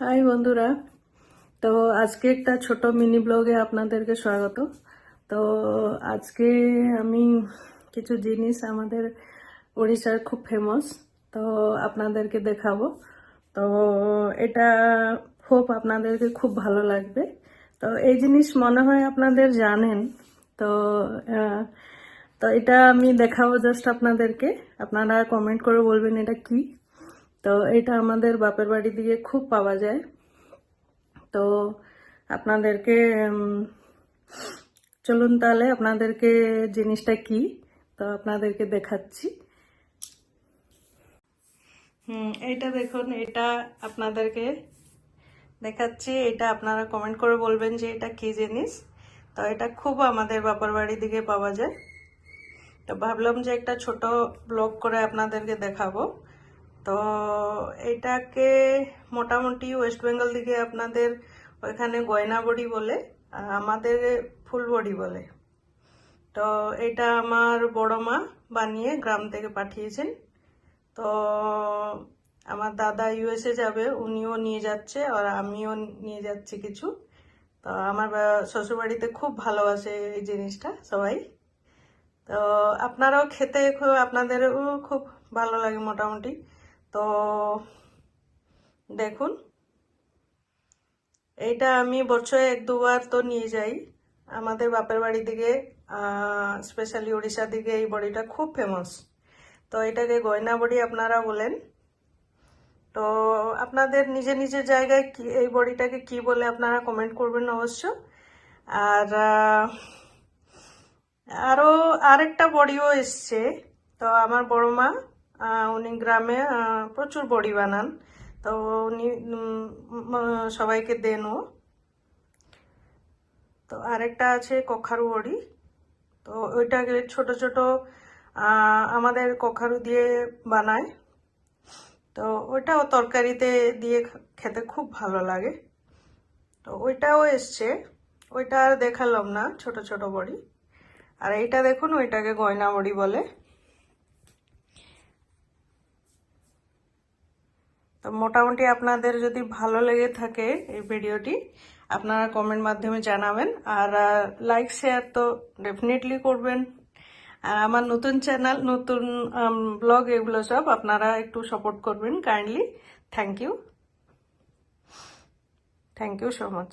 High বন্ধুরা। তো আজকে একটা ছোট মিনি ব্লগে আপনাদেরকে স্বাগত। তো আজকে আমি কিছু জিনিস আমাদের উড়িষ্যার খুব ফেমাস তো আপনাদেরকে দেখাবো। তো এটা হোপ আপনাদেরকে খুব ভালো লাগবে। তো এই জিনিস মনে হয় আপনাদের জানেন। তো তো এটা আমি দেখাবো জাস্ট আপনাদেরকে। আপনারা কমেন্ট করে বলবেন এটা কি। তো এটা আমাদের বাপের বাড়ি দিকে খুব পাওয়া যায়। তো আপনাদেরকে চলুন তাহলে আপনাদেরকে জিনিসটা কি? তো আপনাদেরকে দেখাচ্ছি। হুম, এইটা দেখুন, এটা আপনাদেরকে দেখাচ্ছি। এটা আপনারা কমেন্ট করে বলবেন যে এটা কি জিনিস। তো এটা খুব আমাদের বাপের বাড়ি দিকে পাওয়া যায়। তো ভাবলাম যে একটা ছোট ব্লগ করে আপনাদেরকে দেখাবো। তো এটাকে মোটামুটি ওয়েস্ট বেঙ্গল দিকে আপনাদের ওইখানে গয়না বড়ি বলে, আর আমাদের ফুল বড়ি বলে। তো এটা আমার বড় মা বানিয়ে গ্রাম থেকে পাঠিয়েছেন। তো আমার দাদা ইউএসএ যাবে, উনিও নিয়ে যাচ্ছে, আর আমিও নিয়ে যাচ্ছি কিছু। তো আমার শ্বশুরবাড়িতে খুব ভালোবাসে এই জিনিসটা সবাই। তো আপনারাও খেতে খুব আপনাদেরও খুব ভালো লাগে মোটামুটি। তো দেখুন এইটা আমি বছরে এক দুবার তো নিয়ে যাই। আমাদের বাপের বাড়ি দিকে স্পেশালি উড়িষ্যার দিকে এই বড়িটা খুব ফেমাস তো এটাকে গয়না বড়ি আপনারা বলেন। তো আপনাদের নিজের নিজের জায়গায় এই বড়িটাকে কি বলে আপনারা কমেন্ট করবেন অবশ্য। আর আহ, আরও আরেকটা বড়িও এসছে। তো আমার বড় মা উনি গ্রামে প্রচুর বড়ি বানান। তো উনি সবাইকে দেনও তো আরেকটা আছে কখারু বড়ি। তো ওইটাকে ছোট ছোট আমাদের কখারু দিয়ে বানায়। তো ওইটাও তরকারিতে দিয়ে খেতে খুব ভালো লাগে। তো ওইটাও এসছে। ওইটা আর দেখালাম না, ছোট ছোট বড়ি। আর এইটা দেখুন, ওইটাকে গয়না বড়ি বলে। তো মোটামুটি আপনাদের যদি ভালো লেগে থাকে এই ভিডিওটি, আপনারা কমেন্ট মাধ্যমে জানাবেন। আর লাইক শেয়ার তো ডেফিনেটলি করবেন। আর আমার নতুন চ্যানেল নতুন ব্লগ এগুলো সব আপনারা একটু সাপোর্ট করবেন kindly thank you thank you so much